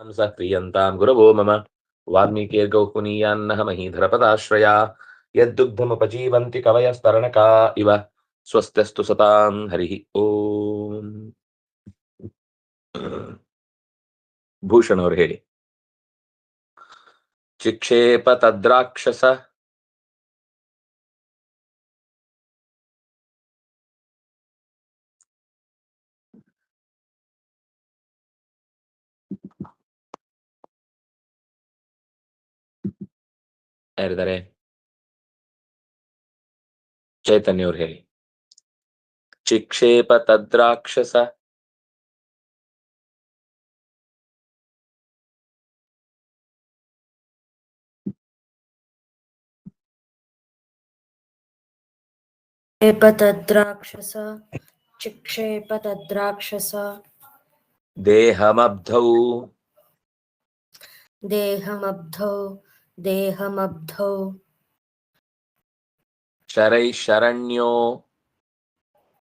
ಹಂಸ ಪ್ರಿಯಂತಾಂ ಗುರವೋ ಮಮ ವಾಲ್ಮೀಕಿರ್ಗೌ ಪುನೀಯಾನ್ನಃ ಮಹೀಧರಪದಾಶ್ರಯಾ ಯದ್ದುಗ್ಧಮುಪಜೀವಂತಿ ಕವಯಸ್ತರಣಕಾ ಇವ ಸ್ವಸ್ತ್ಯಸ್ತು ಸತಾಂ ಹರಿ ಓಂ ಭೂಷಣ್ ಅವರು ಹೇಳಿ ಚಿಕ್ಷೇಪ ತದ್ರಾಕ್ಷಸ ಯಾರಿದ್ದಾರೆ ಚೈತನ್ಯ ಅವ್ರು ಹೇಳಿ ಚಿಕ್ಷೇಪ ತದ್ರಾಕ್ಷಸ क्षेपतद्राक्षस चिक्षेपतद्राक्षस ದೇಹಮಬ್ಧೌ देहमब्धौ देहमब्धौ देहमब्धौ। शरैः शरण्यो।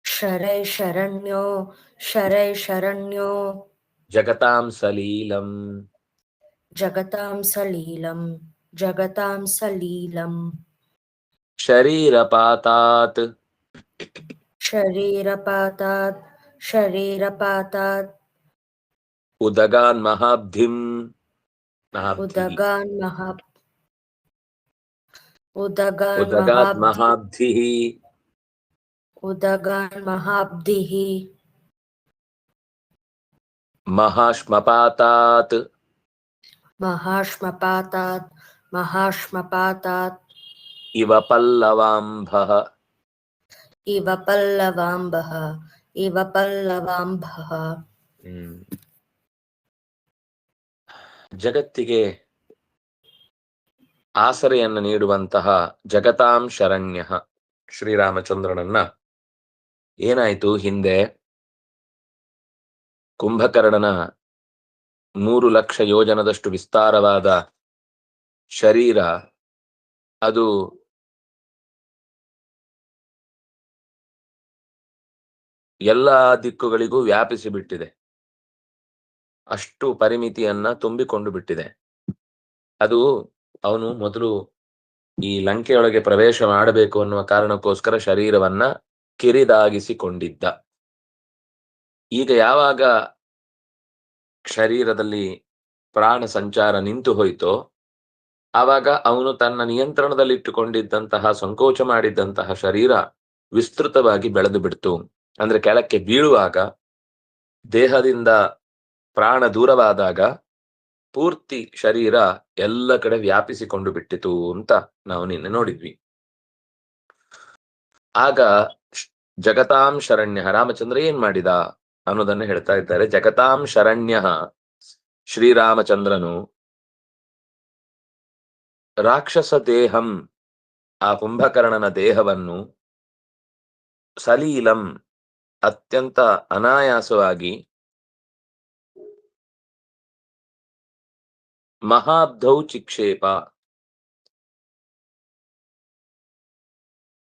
शरैः शरण्यो शरैः शरण्यो। जगतां सलीलम्। जगतां सलीलम् जगतां सलीलम्। शरीरपातात्। शरीरपातात् शरीरपातात्। उदगान् महाब्धिम्। उदगान् महाब्धिम् उदगान् महाब्धिः। उदगान् महाब्धिः। इव पल्लवाम्भः। इव इव पल्लवाम्भः। हम्म। जगत्तिगे ಆಸರೆಯನ್ನು ನೀಡುವಂತಹ ಜಗತಾಂ ಶರಣ್ಯ ಶ್ರೀರಾಮಚಂದ್ರನನ್ನ ಏನಾಯ್ತು ಹಿಂದೆ? ಕುಂಭಕರ್ಣನ ಮೂರು ಲಕ್ಷ ಯೋಜನದಷ್ಟು ವಿಸ್ತಾರವಾದ ಶರೀರ, ಅದು ಎಲ್ಲ ದಿಕ್ಕುಗಳಿಗೂ ವ್ಯಾಪಿಸಿ ಬಿಟ್ಟಿದೆ ಅಷ್ಟು ಪರಿಮಿತಿಯನ್ನ ತುಂಬಿಕೊಂಡು ಬಿಟ್ಟಿದೆ. ಅದು ಅವನು ಮೊದಲು ಈ ಲಂಕೆಯೊಳಗೆ ಪ್ರವೇಶ ಮಾಡಬೇಕು ಅನ್ನುವ ಕಾರಣಕ್ಕೋಸ್ಕರ ಶರೀರವನ್ನ ಕಿರಿದಾಗಿಸಿಕೊಂಡಿದ್ದ. ಈಗ ಯಾವಾಗ ಶರೀರದಲ್ಲಿ ಪ್ರಾಣ ಸಂಚಾರ ನಿಂತು ಹೋಯಿತೋ, ಆವಾಗ ಅವನು ತನ್ನ ನಿಯಂತ್ರಣದಲ್ಲಿಟ್ಟುಕೊಂಡಿದ್ದಂತಹ, ಸಂಕೋಚ ಮಾಡಿದ್ದಂತಹ ಶರೀರ ವಿಸ್ತೃತವಾಗಿ ಬೆಳೆದು ಬಿಡ್ತು. ಅಂದ್ರೆ ಕೆಳಕ್ಕೆ ಬೀಳುವಾಗ, ದೇಹದಿಂದ ಪ್ರಾಣ ದೂರವಾದಾಗ ಪೂರ್ತಿ ಶರೀರ ಎಲ್ಲ ಕಡೆ ವ್ಯಾಪಿಸಿಕೊಂಡು ಬಿಟ್ಟಿತು ಅಂತ ನಾವು ನಿನ್ನೆ ನೋಡಿದ್ವಿ. ಆಗ ಜಗತಾಂ ಶರಣ್ಯ, ರಾಮಚಂದ್ರ ಏನ್ ಮಾಡಿದ? ಅನ್ನೋದನ್ನ ಹೇಳ್ತಾ ಇದ್ದಾರೆ. ಜಗತಾಂ ಶರಣ್ಯ, ಶ್ರೀರಾಮಚಂದ್ರನು ರಾಕ್ಷಸ ದೇಹಂ, ಆ ಕುಂಭಕರ್ಣನ ದೇಹವನ್ನು ಸಲೀಲಂ, ಅತ್ಯಂತ ಅನಾಯಾಸವಾಗಿ ಮಹಾಬ್ಧೌ ಚಿಕ್ಷೇಪ.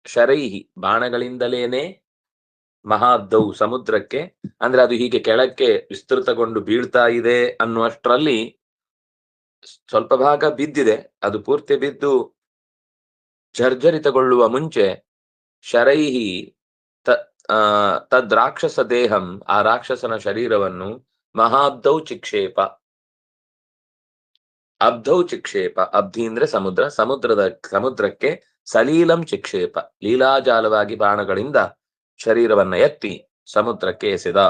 ಶರೈಹಿ ಬಾಣಗಳಿಂದಲೇನೆ ಮಹಾಬ್ಧೌ ಸಮುದ್ರಕ್ಕೆ, ಅಂದ್ರೆ ಅದು ಹೀಗೆ ಕೆಳಕ್ಕೆ ವಿಸ್ತೃತಗೊಂಡು ಬೀಳ್ತಾ ಇದೆ ಅನ್ನುವಷ್ಟರಲ್ಲಿ ಸ್ವಲ್ಪ ಭಾಗ ಬಿದ್ದಿದೆ. ಅದು ಪೂರ್ತಿ ಬಿದ್ದು ಜರ್ಜರಿತಗೊಳ್ಳುವ ಮುಂಚೆ ಶರೈಹಿ ತ ತದ್ ರಾಕ್ಷಸ ದೇಹಂ, ಆ ರಾಕ್ಷಸನ ಶರೀರವನ್ನು ಮಹಾಬ್ಧೌ ಚಿಕ್ಷೇಪ. ಅಬ್ಧೌ ಚಿಕ್ಷೇಪ ಅಬ್ಧಿ ಅಂದ್ರೆ ಸಮುದ್ರ, ಸಮುದ್ರದ, ಸಮುದ್ರಕ್ಕೆ ಸಲೀಲಂ ಚಿಕ್ಷೇಪ, ಲೀಲಾಜಾಲವಾಗಿ ಬಾಣಗಳಿಂದ ಶರೀರವನ್ನ ಎತ್ತಿ ಸಮುದ್ರಕ್ಕೆ ಎಸೆದ.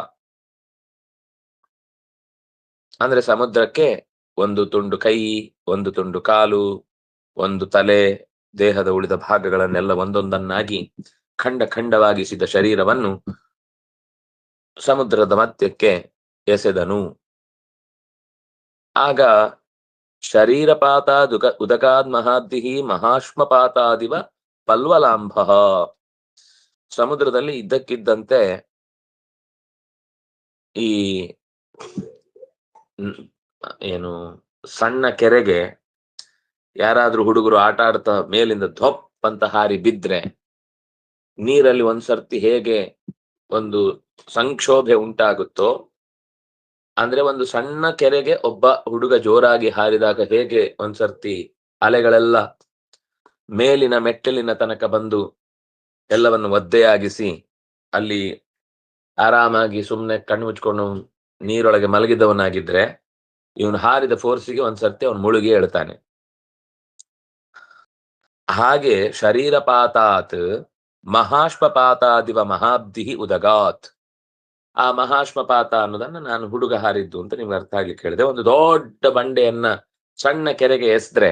ಅಂದ್ರೆ ಸಮುದ್ರಕ್ಕೆ ಒಂದು ತುಂಡು ಕೈ, ಒಂದು ತುಂಡು ಕಾಲು, ಒಂದು ತಲೆ, ದೇಹದ ಉಳಿದ ಭಾಗಗಳನ್ನೆಲ್ಲ ಒಂದೊಂದನ್ನಾಗಿ ಖಂಡ ಖಂಡವಾಗಿಸಿದ ಶರೀರವನ್ನು ಸಮುದ್ರದ ಮಧ್ಯಕ್ಕೆ ಎಸೆದನು. ಆಗ ಶರೀರಪಾತಾದುಗ ಉದಕಾದ್ ಮಹಾಬ್ಧಿ ಮಹಾಶ್ಮಪಾತಾದಿವ ಪಲ್ವಲಾಂಭ. ಸಮುದ್ರದಲ್ಲಿ ಇದ್ದಕ್ಕಿದ್ದಂತೆ ಈ ಏನು ಸಣ್ಣ ಕೆರೆಗೆ ಯಾರಾದ್ರೂ ಹುಡುಗರು ಆಟ ಆಡ್ತಾ ಮೇಲಿಂದ ಧೊಪ್ ಅಂತ ಹಾರಿ ಬಿದ್ರೆ ನೀರಲ್ಲಿ ಒಂದ್ಸರ್ತಿ ಹೇಗೆ ಒಂದು ಸಂಕ್ಷೋಭೆ ಉಂಟಾಗುತ್ತೋ ಅಂದ್ರೆ ಒಂದು ಸಣ್ಣ ಕೆರೆಗೆ ಒಬ್ಬ ಹುಡುಗ ಜೋರಾಗಿ ಹಾರಿದಾಗ ಹೇಗೆ ಒಂದ್ಸರ್ತಿ ಅಲೆಗಳೆಲ್ಲ ಮೇಲಿನ ಮೆಟ್ಟಲಿನ ತನಕ ಬಂದು ಎಲ್ಲವನ್ನು ಒದ್ದೆಯಾಗಿಸಿ ಅಲ್ಲಿ ಆರಾಮಾಗಿ ಸುಮ್ಮನೆ ಕಣ್ಣು ಮುಚ್ಕೊಂಡು ನೀರೊಳಗೆ ಮಲಗಿದವನಾಗಿದ್ರೆ ಇವನು ಹಾರಿದ ಫೋರ್ಸಿಗೆ ಒಂದ್ಸರ್ತಿ ಅವನು ಮುಳುಗಿ ಹೇಳ್ತಾನೆ. ಹಾಗೆ ಶರೀರಪಾತಾತ್ ಮಹಾಶ್ವಪಾತಾದಿವ ಮಹಾಬ್ಧಿ ಉದಗಾತ್. ಆ ಮಹಾಶ್ಮಪಾತ ಅನ್ನೋದನ್ನ ನಾನು ಹುಡುಗ ಹಾರಿದ್ದು ಅಂತ ನಿಮ್ಗೆ ಅರ್ಥ ಆಗ್ಲಿಕ್ಕೆ ಹೇಳಿದೆ ಒಂದು ದೊಡ್ಡ ಬಂಡೆಯನ್ನ ಸಣ್ಣ ಕೆರೆಗೆ ಎಸ್ದ್ರೆ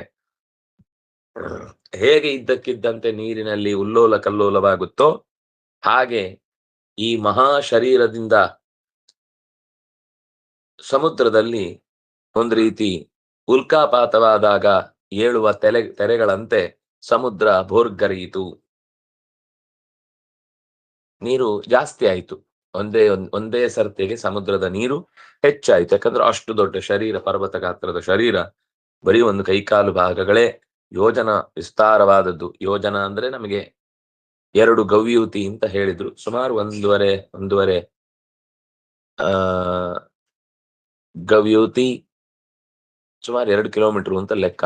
ಹೇಗೆ ಇದ್ದಕ್ಕಿದ್ದಂತೆ ನೀರಿನಲ್ಲಿ ಉಲ್ಲೋಲ ಕಲ್ಲೋಲವಾಗುತ್ತೋ ಹಾಗೆ ಈ ಮಹಾ ಶರೀರದಿಂದ ಸಮುದ್ರದಲ್ಲಿ ಒಂದು ರೀತಿ ಉಲ್ಕಾಪಾತವಾದಾಗ ಏಳುವ ತೆಲೆ, ತೆರೆಗಳಂತೆ ಸಮುದ್ರ ಭೋರ್ಗರಿಯಿತು. ನೀರು ಜಾಸ್ತಿ ಆಯ್ತು. ಒಂದೇ ಒಂದ್- ಸರ್ತಿಗೆ ಸಮುದ್ರದ ನೀರು ಹೆಚ್ಚಾಯ್ತು. ಯಾಕಂದ್ರೆ ಅಷ್ಟು ದೊಡ್ಡ ಶರೀರ, ಪರ್ವತ ಗಾತ್ರದ ಶರೀರ ಬರೀ ಒಂದು ಕೈಕಾಲು ಭಾಗಗಳೇ ಯೋಜನ ವಿಸ್ತಾರವಾದದ್ದು. ಯೋಜನ ಅಂದ್ರೆ ನಮಗೆ ಎರಡು ಗವ್ಯೂತಿ ಅಂತ ಹೇಳಿದ್ರು. ಸುಮಾರು ಒಂದೂವರೆ ಒಂದೂವರೆ, ಆ, ಗವ್ಯೂತಿ ಸುಮಾರು ಎರಡು ಕಿಲೋಮೀಟರ್ ಅಂತ ಲೆಕ್ಕ.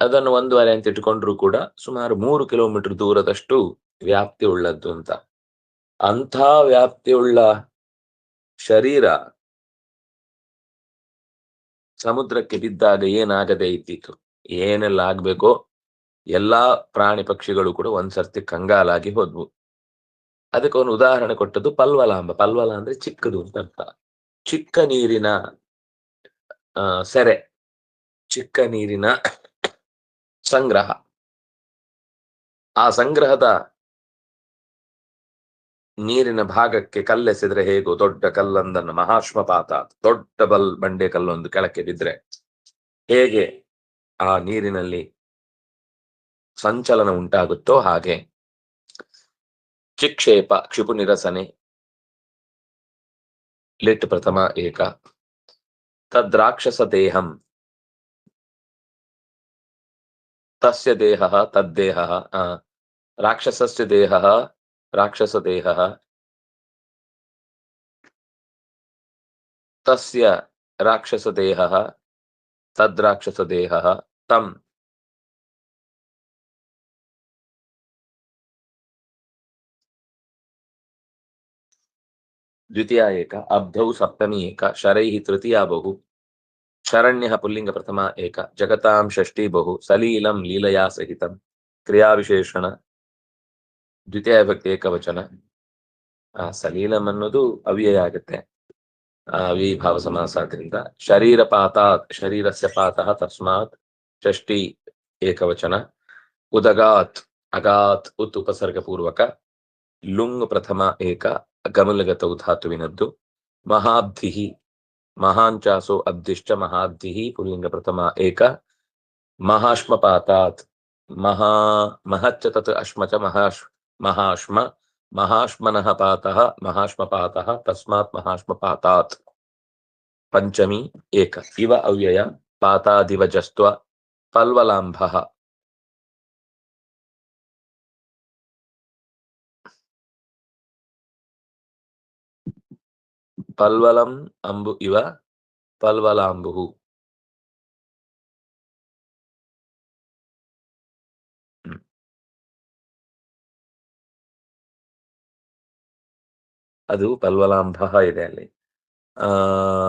ಅದನ್ನು ಒಂದೂವರೆ ಅಂತ ಇಟ್ಕೊಂಡ್ರು ಕೂಡ ಸುಮಾರು ಮೂರು ಕಿಲೋಮೀಟರ್ ದೂರದಷ್ಟು ವ್ಯಾಪ್ತಿ ಉಳ್ಳದ್ದು ಅಂತ. ಅಂಥ ವ್ಯಾಪ್ತಿಯುಳ್ಳ ಶರೀರ ಸಮುದ್ರಕ್ಕೆ ಬಿದ್ದಾಗ ಏನಾಗದೆ ಇದ್ದಿತ್ತು ಏನೆಲ್ಲ ಆಗ್ಬೇಕೋ ಎಲ್ಲಾ ಪ್ರಾಣಿ ಪಕ್ಷಿಗಳು ಕೂಡ ಒಂದ್ಸರ್ತಿ ಕಂಗಾಲಾಗಿ ಹೋದ್ವು. ಅದಕ್ಕೆ ಒಂದು ಉದಾಹರಣೆ ಕೊಟ್ಟದ್ದು ಪಲ್ವಲಾಂಬ. ಪಲ್ವಲ ಅಂದ್ರೆ ಚಿಕ್ಕದು ಅಂತ ಅರ್ಥ ಚಿಕ್ಕ ನೀರಿನ ಸೆರೆ, ಚಿಕ್ಕ ನೀರಿನ ಸಂಗ್ರಹ. ಆ ಸಂಗ್ರಹದ ನೀರಿನ ಭಾಗಕ್ಕೆ ಕಲ್ಲೆಸೆದ್ರೆ ಹೇಗೋ ದೊಡ್ಡ ಕಲ್ಲೊಂದನ್ನು ಮಹಾಶ್ಮಪಾತ ದೊಡ್ಡ ಬಲ್ ಬಂಡೆ ಕಲ್ಲೊಂದು ಕೆಳಕ್ಕೆ ಬಿದ್ರೆ ಹೇಗೆ ಆ ನೀರಿನಲ್ಲಿ ಸಂಚಲನ ಉಂಟಾಗುತ್ತೋ ಹಾಗೆ ಚಿಕ್ಷೇಪ ಕ್ಷಿಪು ನಿರಸನೆ ಲಿಟ್ ಪ್ರಥಮ ಏಕ ತದ್ರಾಕ್ಷಸ ದೇಹಂ ತಸ್ಯ ದೇಹ ತದ್ದೇಹ ಆ, ರಾಕ್ಷಸಸ್ಯ ದೇಹ ರಾಕ್ಷಸ ದೇಹ ತಸ್ಯ ರಾಕ್ಷಸ ದೇಹ ತದ್ರಾಕ್ಷಸ ದೇಹ ತಂ द्वितीया एक अब्धौ सप्तमी एक शरैः तृतीया बहु शरण्यः पुल्लिङ्ग प्रथमा एक जगतां षष्ठी बहु सलीलं लीलया सहितं ಕ್ರಿಯಾವಿಶೇಷಣ ದ್ವಿತೀಯ ವಿಭಕ್ತಿ ಏಕವಚನ. ಆ, ಸಲೀಲಂ ಅನ್ನೋದು ಅವ್ಯಯ ಆಗುತ್ತೆ. ಆ ಅವಿಭಾವ ಸಮಾಸ ಆದ್ರಿಂದ ಶರೀರಪಾತ ಶರೀರಸ್ಯ ಪಾತಃ ತಸ್ಮಾತ್ ಷಷ್ಠಿ ಏಕವಚನ. ಉದಗಾತ್, ಅಗಾತ್ ಉತ್ ಉಪಸರ್ಗಪೂರ್ವಕ. ಲುಂಗ್ ಪ್ರಥಮ ಏಕ, ಗಮಲಗತೌ ಧಾತುವಿನದ್ದು. ಮಹಾಬ್ಧಿ ಮಹಾಂಚಾಸೋ ಅಬ್ಧಿಶ್ಚ ಮಹಾಬ್ಧಿ ಪುಲ್ಲಿಂಗ ಪ್ರಥಮ ಏಕ. ಮಹಾಶ್ಮಪಾತಾತ್, ಮಹಾ, ಮಹಚ್ಚ ತತ್ ಅಶ್ಮ ಚ ಮಹಾಶ್ ಮಹಾಶ್ಮ ಮಹಾಶ್ಮನಃ ಪಾತಃ ಮಹಾಶ್ಮಪಾತಃ ತಸ್ಮಾತ್ ಮಹಾಶ್ಮಪಾತಾತ್ ಪಂಚಮಿ ಏಕ ಇವ ಅವ್ಯಯ ಪಾತಾದಿವ ಜಸ್ತ್ವ ಪಲ್ವಲಾಂಭಃ ಪಲ್ವಲಂ ಅಂಬು ಇವ ಅದು ಪಲ್ವಲಾಂಬ ಇದೆ ಅಲ್ಲಿ. ಆ,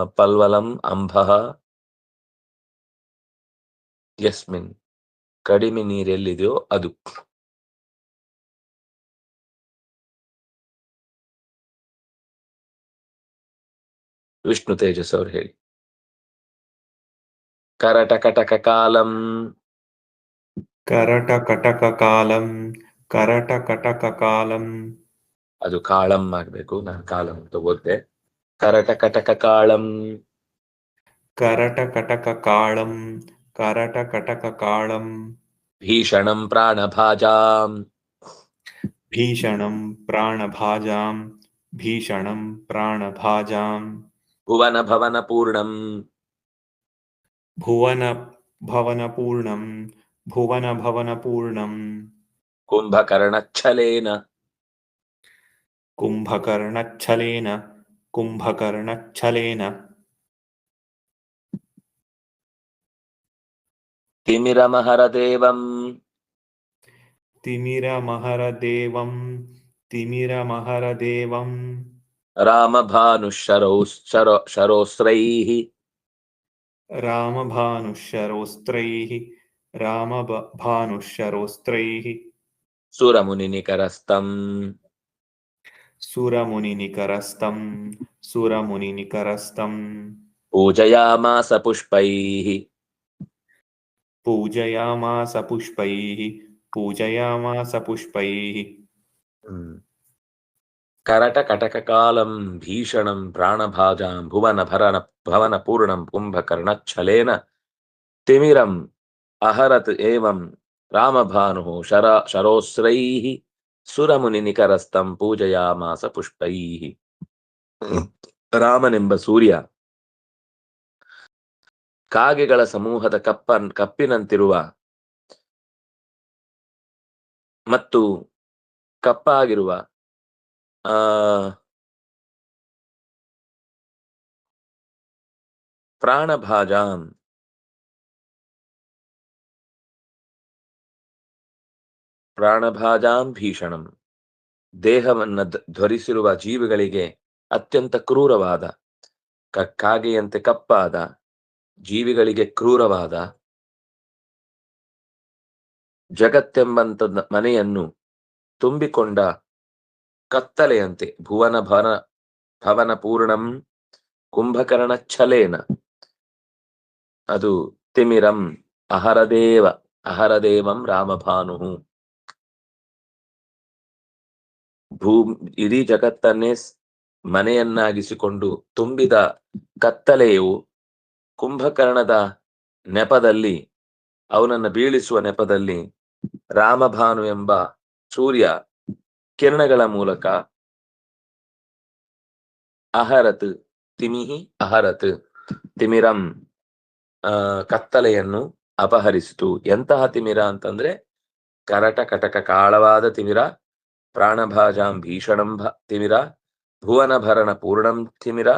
ಪಲ್ವಲಂ ಅಂಬಹ ಯಸ್ಮಿನ್. ಕಡಿಮೆ ನೀರೆಲ್ಲಿದೆಯೋ ಅದು. ವಿಷ್ಣು ತೇಜಸ್ ಅವ್ರು ಹೇಳಿ. ಕರಟಕಟಕ ಕಾಲಂ. ಕರಟ ಕಟಕ ಕಾಲಂ. ಕರಟ ಕಟಕ ಕಾಲಂ. ಅದು ಕಾಳಂ ಆಗ್ಬೇಕು ನಾನು ಕಾಳಂ ತಗೋದ್ದೆ ಕರಟ ಕಟಕ ಕಾಳಂ. ಕರಟ ಕಟಕ ಕಾಳಂ. ಕರಟ ಕಟಕ ಕಾಳಂ. ಭೀಷಣಂ ಪ್ರಾಣಭಾಜಾಂ ಭೀಷಣಂ ಪ್ರಾಣಭಾಜಾಂ ಭೀಷಣಂ ಪ್ರಾಣಭಾಜಾಂ ಭುವನ ಭವನ ಪೂರ್ಣಂ. ಭುವನ ಭವನ ಪೂರ್ಣಂ. ಭುವನ ಭವನ ಪೂರ್ಣಂ. ಕುಂಭಕರ್ಣಚ್ಛಲೇನ. कुम्भकर्णच्छलेन कुम्भकर्णच्छलेन। तिमिरमहरदेवम्। तिमिरमहरदेवम् तिमिरमहरदेवम्। रामभानुशरोश्चरोश्रैः रामभानुशरोस्त्रैः रामभानुशरोस्त्रैः सुरमुनिनिकरस्तम्। सुरमुनिनिकरस्तं सुरमुनिनिकरस्तं पूजयामास पुष्पैः पूजयामास पुष्पैः पूजयामास पुष्पैः करटकटककालं भीषणं प्राणभाजां भुवनभरन भवनपूर्णं कुम्भकर्णच्छलेन तिमिरम् अहरत् एवं रामभानुः शर शरोस्रैः ಸುರಮುನಿನಿಕರಸ್ತಂ ಪೂಜಯಾಮಾಸ ಪುಷ್ಪೈಃ ರಾಮನೆಂಬ ಸೂರ್ಯ ಕಾಗೆಗಳ ಸಮೂಹದ ಕಪ್ಪ ಕಪ್ಪಿನಂತಿರುವ ಮತ್ತು ಕಪ್ಪಾಗಿರುವ ಆ ಪ್ರಾಣಭಾಜಾಂ ಪ್ರಾಣಭಾಜಾಂ ಭೀಷಣಂ. ದೇಹವನ್ನ ಧ್ವರಿಸಿರುವ ಜೀವಿಗಳಿಗೆ ಅತ್ಯಂತ ಕ್ರೂರವಾದ ಕಾಗೆಯಂತೆ ಕಪ್ಪಾದ, ಜೀವಿಗಳಿಗೆ ಕ್ರೂರವಾದ ಜಗತ್ತೆಂಬಂತ ಮನೆಯನ್ನು ತುಂಬಿಕೊಂಡ ಕತ್ತಲೆಯಂತೆ ಭುವನ ಭವನ ಭವನ ಪೂರ್ಣಂ ಕುಂಭಕರ್ಣ ಛಲೇನ. ಅದು ತಿಮಿರಂ ಅಹರದೇವ, ಅಹರದೇವಂ ರಾಮಭಾನು. ಭೂ ಇಡೀ ಜಗತ್ತನ್ನೇ ಮನೆಯನ್ನಾಗಿಸಿಕೊಂಡು ತುಂಬಿದ ಕತ್ತಲೆಯು ಕುಂಭಕರ್ಣದ ನೆಪದಲ್ಲಿ, ಅವನನ್ನು ಬೀಳಿಸುವ ನೆಪದಲ್ಲಿ ರಾಮಭಾನು ಎಂಬ ಸೂರ್ಯ ಕಿರಣಗಳ ಮೂಲಕ ಅಹರತ್, ತಿಮಿಹಿ ಅಹರತ್, ತಿಮಿರಂ ಕತ್ತಲೆಯನ್ನು ಅಪಹರಿಸಿತು. ಎಂತಹ ತಿಮಿರ ಅಂತಂದ್ರೆ ಕರಟ ಕಟಕ, ಕಾಳವಾದ ತಿಮಿರ. ಪ್ರಾಣಭಾಜಾಂ ಭೀಷಣಂ ತಿಮಿರ ಭುವನ ಭರಣ ಪೂರ್ಣಂ ತಿಮಿರ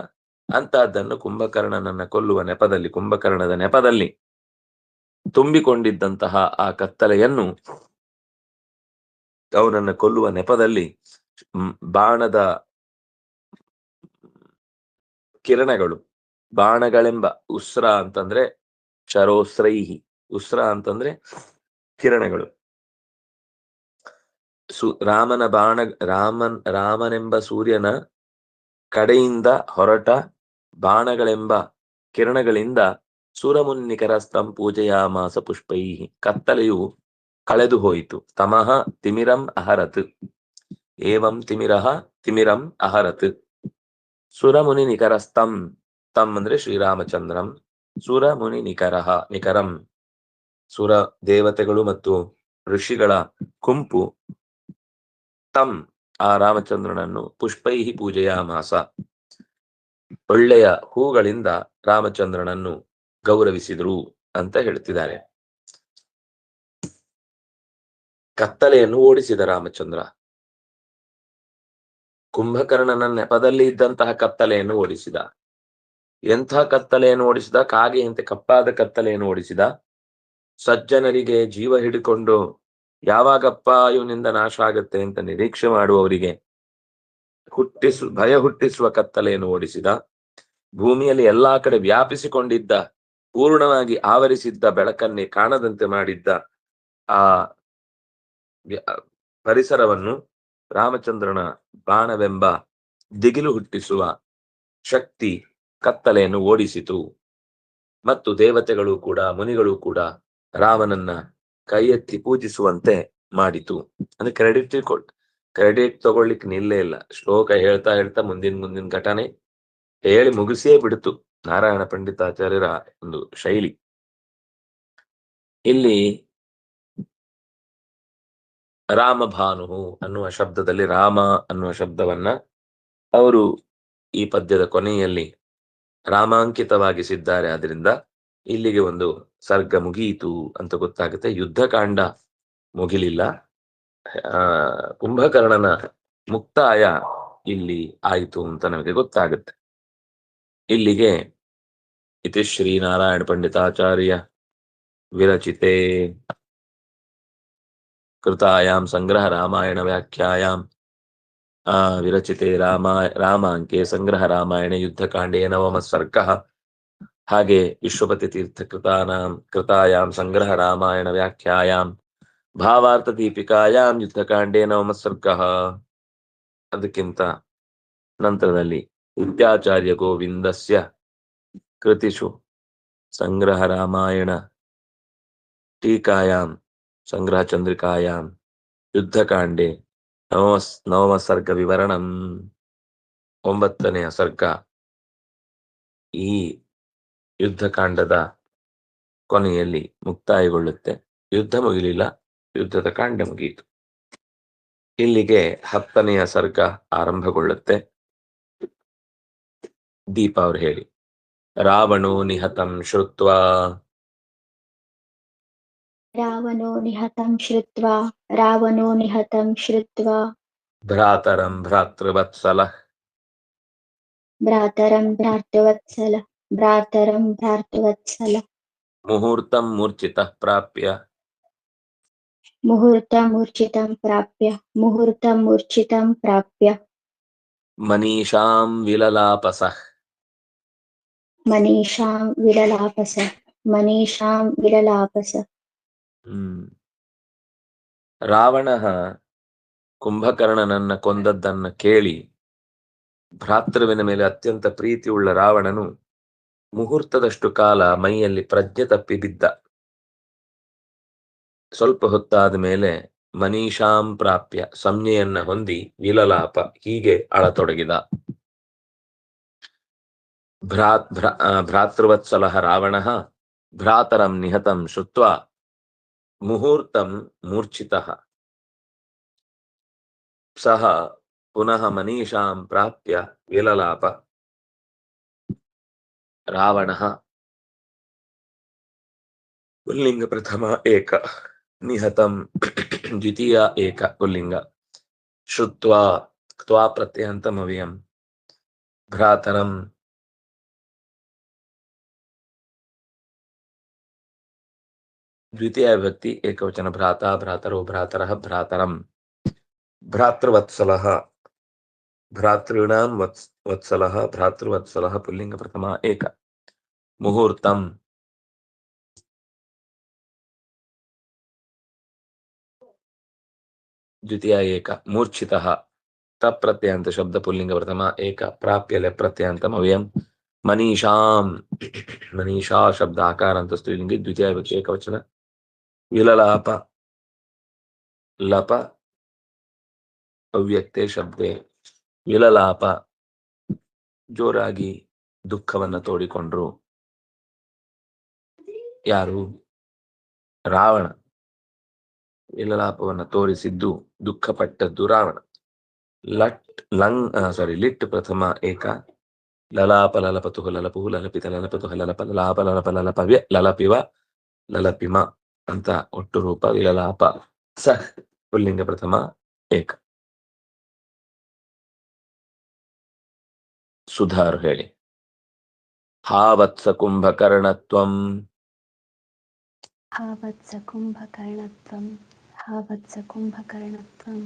ಅಂತಹದ್ದನ್ನು ಕುಂಭಕರ್ಣನನ್ನ ಕೊಲ್ಲುವ ನೆಪದಲ್ಲಿ, ಕುಂಭಕರ್ಣದ ನೆಪದಲ್ಲಿ ತುಂಬಿಕೊಂಡಿದ್ದಂತಹ ಆ ಕತ್ತಲೆಯನ್ನು ಅವನನ್ನ ಕೊಲ್ಲುವ ನೆಪದಲ್ಲಿ ಬಾಣದ ಕಿರಣಗಳು, ಬಾಣಗಳೆಂಬ ಉಸ್ರ ಅಂತಂದ್ರೆ ಚರೋಸ್ರೈಹಿ, ಉಸ್ರ ಅಂತಂದ್ರೆ ಕಿರಣಗಳು. ಸು, ರಾಮನ ಬಾಣ, ರಾಮನ್, ರಾಮನೆಂಬ ಸೂರ್ಯನ ಕಡೆಯಿಂದ ಹೊರಟ ಬಾಣಗಳೆಂಬ ಕಿರಣಗಳಿಂದ ಸುರಮುನ್ನಿಕರಸ್ತಂ ಪೂಜೆಯಾಮಾಸ ಪುಷ್ಪೈ ಕತ್ತಲೆಯು ಕಳೆದು ಹೋಯಿತು. ತಮಃ ತಿಮಿರಂ ಅಹರತ್. ಏವಂ ತಿಮಿರಹ ತಿಮಿರಂ ಅಹರತ್. ಸುರಮುನಿ ನಿಕರಸ್ತಂ ತಂ ಅಂದ್ರೆ ಶ್ರೀರಾಮಚಂದ್ರಂ. ಸುರಮುನಿ ನಿಕರಹ ನಿಕರಂ. ಸುರ ದೇವತೆಗಳು ಮತ್ತು ಋಷಿಗಳ ಗುಂಪು ತಂ ಆ ರಾಮಚಂದ್ರನನ್ನು ಪುಷ್ಪೈಹಿ ಪೂಜೆಯಾಮಾಸ. ಒಳ್ಳೆಯ ಹೂಗಳಿಂದ ರಾಮಚಂದ್ರನನ್ನು ಗೌರವಿಸಿದರು ಅಂತ ಹೇಳ್ತಿದ್ದಾರೆ. ಕತ್ತಲೆಯನ್ನು ಓಡಿಸಿದ ರಾಮಚಂದ್ರ. ಕುಂಭಕರ್ಣನ ನೆಪದಲ್ಲಿ ಇದ್ದಂತಹ ಕತ್ತಲೆಯನ್ನು ಓಡಿಸಿದ. ಎಂಥ ಕತ್ತಲೆಯನ್ನು ಓಡಿಸಿದ? ಕಾಗೆಯಂತೆ ಕಪ್ಪಾದ ಕತ್ತಲೆಯನ್ನು ಓಡಿಸಿದ. ಸಜ್ಜನರಿಗೆ ಜೀವ ಹಿಡಿಕೊಂಡು ಯಾವಾಗಪ್ಪ ಇವನಿಂದ ನಾಶ ಆಗತ್ತೆ ಅಂತ ನಿರೀಕ್ಷೆ ಮಾಡುವವರಿಗೆ ಹುಟ್ಟಿಸು, ಭಯ ಹುಟ್ಟಿಸುವ ಕತ್ತಲೆಯನ್ನು ಓಡಿಸಿದ, ಭೂಮಿಯಲ್ಲಿ ಎಲ್ಲಾ ಕಡೆ ವ್ಯಾಪಿಸಿಕೊಂಡಿದ್ದ, ಪೂರ್ಣವಾಗಿ ಆವರಿಸಿದ್ದ ಬೆಳಕನ್ನೇ ಕಾಣದಂತೆ ಮಾಡಿದ್ದ ಆ ಪರಿಸರವನ್ನು ರಾಮಚಂದ್ರನ ಬಾಣವೆಂಬ ದಿಗಿಲು ಹುಟ್ಟಿಸುವ ಶಕ್ತಿ ಕತ್ತಲೆಯನ್ನು ಓಡಿಸಿತು. ಮತ್ತು ದೇವತೆಗಳು ಕೂಡ, ಮುನಿಗಳು ಕೂಡ ರಾಮನನ್ನ ಕೈ ಎತ್ತಿ ಪೂಜಿಸುವಂತೆ ಮಾಡಿತು. ಅಂದ್ರೆ ಕ್ರೆಡಿಟ್ ಕೊಟ್ ಕ್ರೆಡಿಟ್ ತಗೊಳ್ಲಿಕ್ಕೆ ನಿಲ್ಲೇ ಇಲ್ಲ. ಶ್ಲೋಕ ಹೇಳ್ತಾ ಹೇಳ್ತಾ ಮುಂದಿನ ಮುಂದಿನ ಘಟನೆ ಹೇಳಿ ಮುಗಿಸಿಯೇ ಬಿಡ್ತು. ನಾರಾಯಣ ಪಂಡಿತಾಚಾರ್ಯರ ಒಂದು ಶೈಲಿ. ಇಲ್ಲಿ ರಾಮಭಾನು ಅನ್ನುವ ಶಬ್ದದಲ್ಲಿ ರಾಮ ಅನ್ನುವ ಶಬ್ದವನ್ನ ಅವರು ಈ ಪದ್ಯದ ಕೊನೆಯಲ್ಲಿ ರಾಮಾಂಕಿತವಾಗಿಸಿದ್ದಾರೆ. ಆದ್ರಿಂದ ಇಲ್ಲಿಗೆ ಒಂದು ಸರ್ಗ ಮುಗಿಯಿತು ಅಂತ ಗೊತ್ತಾಗುತ್ತೆ. ಯುದ್ಧಕಾಂಡ ಮುಗಿಲಿಲ್ಲ. ಕುಂಭಕರ್ಣನ ಮುಕ್ತಾಯ ಇಲ್ಲಿ ಆಯಿತು ಅಂತ ನಮಗೆ ಗೊತ್ತಾಗುತ್ತೆ. ಇಲ್ಲಿಗೆ ಇತಿ ಶ್ರೀನಾರಾಯಣ ಪಂಡಿತಾಚಾರ್ಯ ವಿರಚಿತೆ. ಕೃತಾಯಾಂ ಸಂಗ್ರಹ ರಾಮಾಯಣ ವ್ಯಾಖ್ಯಾಯಾಂ. ಆ, ವಿರಚಿತೆ ರಾಮ, ರಾಮಾಂಕೆ ಸಂಗ್ರಹ ರಾಮಾಯಣ ಯುದ್ಧಕಾಂಡೇ ನವಮ ಸರ್ಗಃ. ಹಾಗೆ ವಿಶ್ವಪತಿ ತೀರ್ಥ ಕೃತಾನಾಂ ಕೃತಾಯಾಂ ಸಂಗ್ರಹ ರಾಮಾಯಣ ವ್ಯಾಖ್ಯಾಯಾಂ ಭಾವಾರ್ಥ ದೀಪಿಕಾಯಾಂ ಯುದ್ಧಕಾಂಡೇ ನವಮ ಸರ್ಗಃ ಅದಕ್ಕಿಂತ ನಂತರದಲ್ಲಿ ವಿದ್ಯಾಚಾರ್ಯ ಗೋವಿಂದಸ್ಯ ಕೃತಿಷು ಸಂಗ್ರಹ ರಾಮಾಯಣ ಟೀಕಾಯಾಂ ಸಂಗ್ರಹ ಚಂದ್ರಿಕಾಯಾಂ ಯುದ್ಧಕಾಂಡೆ ನವಮ ನವಮ ಸರ್ಗ ವಿವರಣಂ. ಒಂಬತ್ತನೆಯ ಸರ್ಗ. ಈ ಯುದ್ಧಕಾಂಡದ ಕೊನೆಯಲ್ಲಿ ಮುಕ್ತಾಯಗೊಳ್ಳುತ್ತೆ. ಯುದ್ಧ ಮುಗಿಲಿಲ್ಲ ಯುದ್ಧದ ಕಾಂಡ ಮುಗಿಯಿತು. ಇಲ್ಲಿಗೆ ಹತ್ತನೆಯ ಸರ್ಗ ಆರಂಭಗೊಳ್ಳುತ್ತೆ. ದೀಪ ಅವ್ರು ಹೇಳಿ ರಾವಣೋ ನಿಹತಂ ಶ್ರುತ್ವಾ. ರಾವಣೋ ನಿಹತಂ ಶ್ರುತ್ವಾ ರಾವಣೋ ನಿಹತಂ ಶ್ರುತ್ವಾ. ಭ್ರಾತರಂ ಭ್ರಾತೃವತ್ಸಲ. ಭ್ರಾತರಂ ಭ್ರಾತೃವತ್ಸಲ. भ्रातरं भ्रातृवत्सल ಮುಹೂರ್ತಂ ಮೂರ್ಛಿತಃ ಪ್ರಾಪ್ಯ मुहूर्तमूर्छितं प्राप्य मुहूर्तमूर्छितं प्राप्य ಮನೀಷಾಂ ವಿಲಲಾಪಸಃ मनीषां विललापस मनीषां विललापस ಹ್ಮ್ ರಾವಣ ಕುಂಭಕರ್ಣನನ್ನ ಕೊಂದದ್ದನ್ನ ಕೇಳಿ ಭ್ರಾತೃವಿನ ಮೇಲೆ ಅತ್ಯಂತ ಪ್ರೀತಿಯುಳ್ಳ ರಾವಣನು ಮುಹೂರ್ತದಷ್ಟು ಕಾಲ ಮೈಯಲ್ಲಿ ಪ್ರಜ್ಞೆ ತಪ್ಪಿ ಬಿದ್ದ. ಸ್ವಲ್ಪ ಹೊತ್ತಾದ ಮೇಲೆ ಮನೀಷಾಂ ಪ್ರಾಪ್ಯ ಸಂಜ್ಞೆಯನ್ನ ಹೊಂದಿ ವಿಲಲಾಪ ಹೀಗೆ ಅಳತೊಡಗಿದ. ಭ್ರಾತ್ ಭ್ರಾ ರಾವಣ ಭ್ರಾತರಂ ನಿಹತಂ ಶುತ್ವ ಮುಹೂರ್ತಂ ಮೂರ್ಛಿತ. ಸಹ ಪುನಃ ಮನೀಷಾಂ ಪ್ರಾಪ್ಯ ವಿಲಲಾಪ रावण। पुलिंग प्रथम एक निहतम द्वितीय एक पुल्लिङ्ग। श्रुत्वा क्त्वा प्रत्ययन्तमव्ययं भ्रातरम द्वितीय विभक्ति, एकवचन भ्राता, भ्रातरो भ्रातर भ्रातरम भ्रातृवत्सल। भ्रातॄणां वत्स, वत्सलः, भ्रातृवत्सलः पुल्लिङ्गप्रथमा एक। मुहूर्तम्। द्वितीया एक। मूर्छितः तप्रत्ययन्त शब्द पुल्लिङ्गप्रथमा एक। प्राप्य लप्रत्ययन्तम् अव्ययम्। मनीषाम्। मनीषा शब्द आकारान्तस्त्रीलिङ्गे द्वितीया विभक्ति एकवचन। विललाप। लप। अव्यक्ते शब्दे। ವಿಲಲಾಪ, ಜೋರಾಗಿ ದುಃಖವನ್ನ ತೋಡಿಕೊಂಡ್ರು. ಯಾರು? ರಾವಣ. ವಿಲಲಾಪವನ್ನ ತೋರಿಸಿದ್ದು ದುಃಖಪಟ್ಟದ್ದು ರಾವಣ. ಲಟ್ ಲಂಗ್ ಸಾರಿ ಲಿಟ್ ಪ್ರಥಮ ಏಕ. ಲಲಾಪ ಲಲಪತು ಲಲಪು ಲಲಪಿತ ಲಲಪತು ಲಲಪ, ಲಲಾಪ, ಲಲಪ, ಲಲಪವ್ಯ, ಲಲಪಿವ, ಲಲಪಿಮ ಅಂತ ಒಟ್ಟು ರೂಪ ವಿಲಲಾಪ. ಸ, ಪುಲ್ಲಿಂಗ ಪ್ರಥಮ ಏಕ. ಸುಧಾರ್ ಹೇಳಿ ಹಾವತ್ಸ ಕುಂಭಕರ್ಣತ್ವಂ ಹಾವತ್ಸ ಕುಂಭಕರ್ಣತ್ವಂ ಹಾವತ್ಸ ಕುಂಭಕರ್ಣತ್ವಂ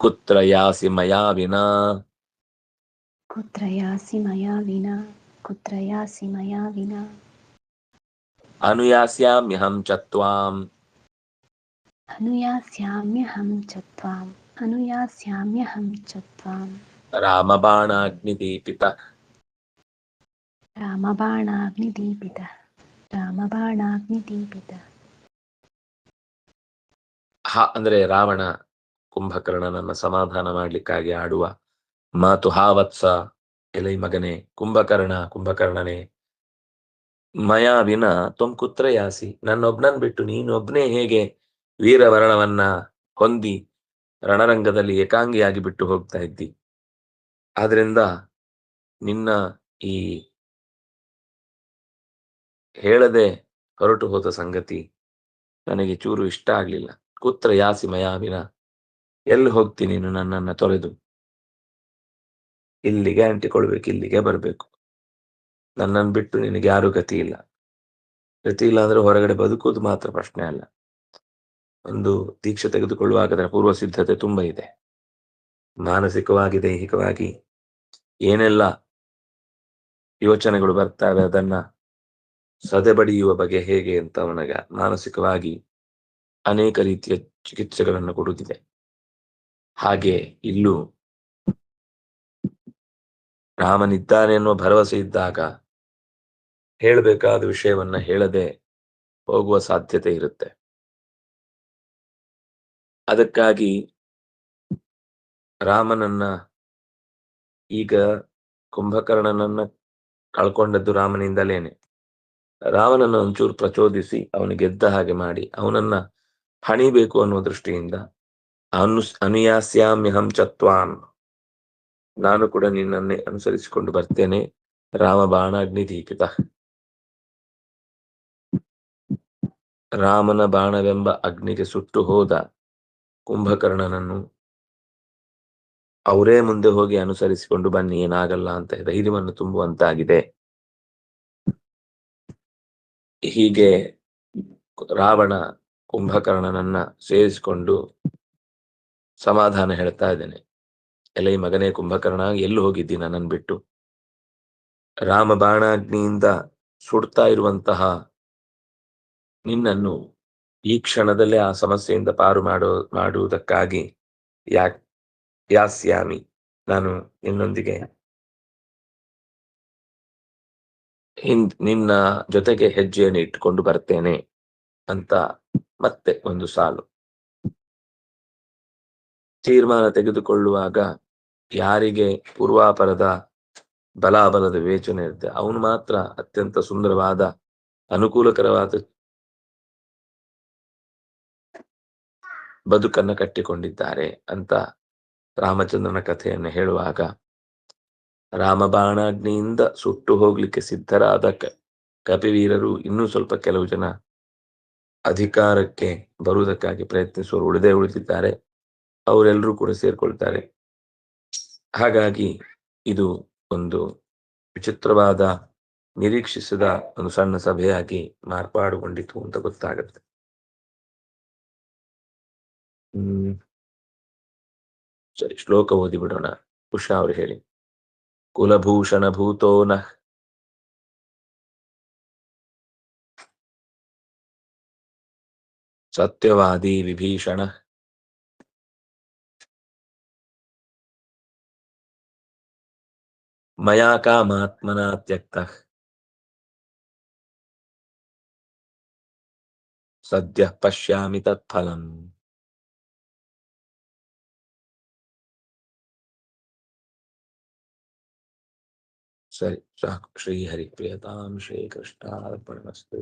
ಕುತ್ರ ಯಾಸಿ ಮಯಾ ವಿನಾ ಕುತ್ರ ಯಾಸಿ ಮಯಾ ವಿನಾ ಕುತ್ರ ಯಾಸಿ ಮಯಾ ವಿನಾ ಅನುಯಾಸ್ಯಾಮ್ಯಹಂ ಚ ತ್ವಾಂ ಅನುಯಾಸ್ಯಾಮ್ಯಹಂ ಚ ತ್ವಾಂ अनुयास्याम्यहं च त्वां ರಾಮಬಾಣಾಗ್ನಿದೀಪಿತ रामबाणाग्निदीपितः रामबाणाग्निदीपितः ಹ ಅಂದ್ರೆ ರಾವಣ ಕುಂಭಕರ್ಣನನ್ನ ಸಮಾಧಾನ ಮಾಡ್ಲಿಕ್ಕಾಗಿ ಆಡುವ ಮಾತು ಹಾವತ್ಸ ಎಲೈ ಮಗನೇ ಕುಂಭಕರ್ಣ ಕುಂಭಕರ್ಣನೇ ಮಯಾ ವಿನ ತ್ವಂ ಕುತ್ರ ಯಾಸಿ ನನ್ನೊಬ್ನನ್ ಬಿಟ್ಟು ನೀನೊಬ್ನೇ ಹೇಗೆ ವೀರವರ್ಣವನ್ನ ಹೊಂದಿ ರಣರಂಗದಲ್ಲಿ ಏಕಾಂಗಿಯಾಗಿ ಬಿಟ್ಟು ಹೋಗ್ತಾ ಇದ್ದಿ. ಆದ್ರಿಂದ ನಿನ್ನ ಈ ಹೇಳದೆ ಹೊರಟು ಹೋದ ಸಂಗತಿ ನನಗೆ ಚೂರು ಇಷ್ಟ ಆಗ್ಲಿಲ್ಲ. ಕುತ್ರ ಯಾಸಿ ಮಯಾವಿನ, ಎಲ್ಲಿ ಹೋಗ್ತೀನಿ ನೀನು ನನ್ನನ್ನ ತೊರೆದು? ಇಲ್ಲಿಗೆ ಅಂಟಿಕೊಳ್ಬೇಕು ಇಲ್ಲಿಗೆ ಬರಬೇಕು. ನನ್ನನ್ನು ಬಿಟ್ಟು ನಿನಗೆ ಯಾರು ಗತಿ ಇಲ್ಲ. ಗತಿ ಇಲ್ಲ ಅಂದ್ರೆ ಹೊರಗಡೆ ಬದುಕುವುದು ಮಾತ್ರ ಪ್ರಶ್ನೆ ಅಲ್ಲ. ಒಂದು ದೀಕ್ಷೆ ತೆಗೆದುಕೊಳ್ಳುವಾಗ ಅದರ ಪೂರ್ವ ಸಿದ್ಧತೆ ತುಂಬಾ ಇದೆ. ಮಾನಸಿಕವಾಗಿ, ದೈಹಿಕವಾಗಿ ಏನೆಲ್ಲ ಯೋಚನೆಗಳು ಬರ್ತವೆ ಅದನ್ನ ಸದೆಬಡಿಯುವ ಬಗೆ ಹೇಗೆ ಅಂತ ಅವನಿಗೆ ಮಾನಸಿಕವಾಗಿ ಅನೇಕ ರೀತಿಯ ಚಿಕಿತ್ಸೆಗಳನ್ನು ಕೊಡುತ್ತಿದೆ. ಹಾಗೆ ಇಲ್ಲೂ ರಾಮನಿದ್ದಾನೆ ಎನ್ನುವ ಭರವಸೆ ಇದ್ದಾಗ ಹೇಳಬೇಕಾದ ವಿಷಯವನ್ನ ಹೇಳದೆ ಹೋಗುವ ಸಾಧ್ಯತೆ ಇರುತ್ತೆ. ಅದಕ್ಕಾಗಿ ರಾಮನನ್ನ ಈಗ ಕುಂಭಕರ್ಣನನ್ನ ಕಳ್ಕೊಂಡದ್ದು ರಾಮನಿಂದಲೇನೆ. ರಾವಣನ ಒಂಚೂರು ಪ್ರಚೋದಿಸಿ ಅವನು ಗೆದ್ದ ಹಾಗೆ ಮಾಡಿ, ಅವನನ್ನ ಹಣಿಬೇಕು ಅನ್ನುವ ದೃಷ್ಟಿಯಿಂದ ಅನು ಅನುಯಾಸ್ಯಾಮ್ಯಹಂ ಚತ್ವಾನ್. ನಾನು ಕೂಡ ನಿನ್ನನ್ನೇ ಅನುಸರಿಸಿಕೊಂಡು ಬರ್ತೇನೆ, ರಾಮ ಬಾಣಾಗ್ನಿ ದೀಪಿತ ರಾಮನ ಬಾಣವೆಂಬ ಅಗ್ನಿಗೆ ಸುಟ್ಟು ಹೋದ ಕುಂಭಕರ್ಣನನ್ನು ಅವರೇ ಮುಂದೆ ಹೋಗಿ ಅನುಸರಿಸಿಕೊಂಡು ಬನ್ನಿ, ಏನಾಗಲ್ಲ ಅಂತ ಧೈರ್ಯವನ್ನು ತುಂಬುವಂತಾಗಿದೆ. ಹೀಗೆ ರಾವಣ ಕುಂಭಕರ್ಣನನ್ನ ಸೇರಿಸಿಕೊಂಡು ಸಮಾಧಾನ ಹೇಳ್ತಾ ಇದ್ದೇನೆ. ಎಲೈ ಮಗನೇ ಕುಂಭಕರ್ಣ, ಎಲ್ಲೂ ಹೋಗಿದ್ದಿ ನನ್ನನ್ನು ಬಿಟ್ಟು? ರಾಮ ಬಾಣಾಗ್ನಿಯಿಂದ ಸುಡ್ತಾ ಇರುವಂತಹ ನಿನ್ನನ್ನು ಈ ಕ್ಷಣದಲ್ಲೇ ಆ ಸಮಸ್ಯೆಯಿಂದ ಪಾರು ಮಾಡೋ, ಮಾಡುವುದಕ್ಕಾಗಿ ಯಾ, ಯಾಸ್ಯಾಮಿ, ನಾನು ನಿನ್ನೊಂದಿಗೆ ಹಿಂದ್, ನಿನ್ನ ಜೊತೆಗೆ ಹೆಜ್ಜೆಯನ್ನು ಇಟ್ಟುಕೊಂಡು ಬರ್ತೇನೆ ಅಂತ ಮತ್ತೆ ಒಂದು ಸಾಲು. ತೀರ್ಮಾನ ತೆಗೆದುಕೊಳ್ಳುವಾಗ ಯಾರಿಗೆ ಪೂರ್ವಾಪರದ ಬಲಾಬಲದ ವಿವೇಚನೆ ಇರುತ್ತೆ, ಅವನು ಮಾತ್ರ ಅತ್ಯಂತ ಸುಂದರವಾದ, ಅನುಕೂಲಕರವಾದ ಬದುಕನ್ನ ಕಟ್ಟಿಕೊಂಡಿದ್ದಾರೆ ಅಂತ ರಾಮಚಂದ್ರನ ಕಥೆಯನ್ನು ಹೇಳುವಾಗ ರಾಮ ಬಾಣಾಗ್ನಿಯಿಂದ ಸುಟ್ಟು ಹೋಗ್ಲಿಕ್ಕೆ ಸಿದ್ಧರಾದ ಕಪಿವೀರರು ಇನ್ನೂ ಸ್ವಲ್ಪ ಕೆಲವು ಜನ ಅಧಿಕಾರಕ್ಕೆ ಬರುವುದಕ್ಕಾಗಿ ಪ್ರಯತ್ನಿಸುವರು ಉಳಿದೇ ಉಳಿದಿದ್ದಾರೆ. ಅವರೆಲ್ಲರೂ ಕೂಡ ಸೇರ್ಕೊಳ್ತಾರೆ. ಹಾಗಾಗಿ ಇದು ಒಂದು ವಿಚಿತ್ರವಾದ ನಿರೀಕ್ಷಿಸಿದ ಒಂದು ಸಣ್ಣ ಸಭೆಯಾಗಿ ಮಾರ್ಪಾಡುಗೊಂಡಿತು ಅಂತ ಗೊತ್ತಾಗುತ್ತೆ. ಹ್ಮ್ ಸರಿ ಶ್ಲೋಕ ಓದಿ ಬಿಡೋಣ ಉಷಾ ಅವರು ಹೇಳಿ ಕುಲಭೂಷಣ ಭೂತೋ ನಃ ಸತ್ಯವಾದಿ ವಿಭೀಷಣ ಮಯಾ ಕಾಮಾತ್ಮನಾ ತ್ಯಕ್ತಃ ಸದ್ಯಃ ಪಶ್ಯಾಮಿ ತತ್ಫಲಂ साक्षी हरिप्रियताम श्री कृष्णार्पणमस्तु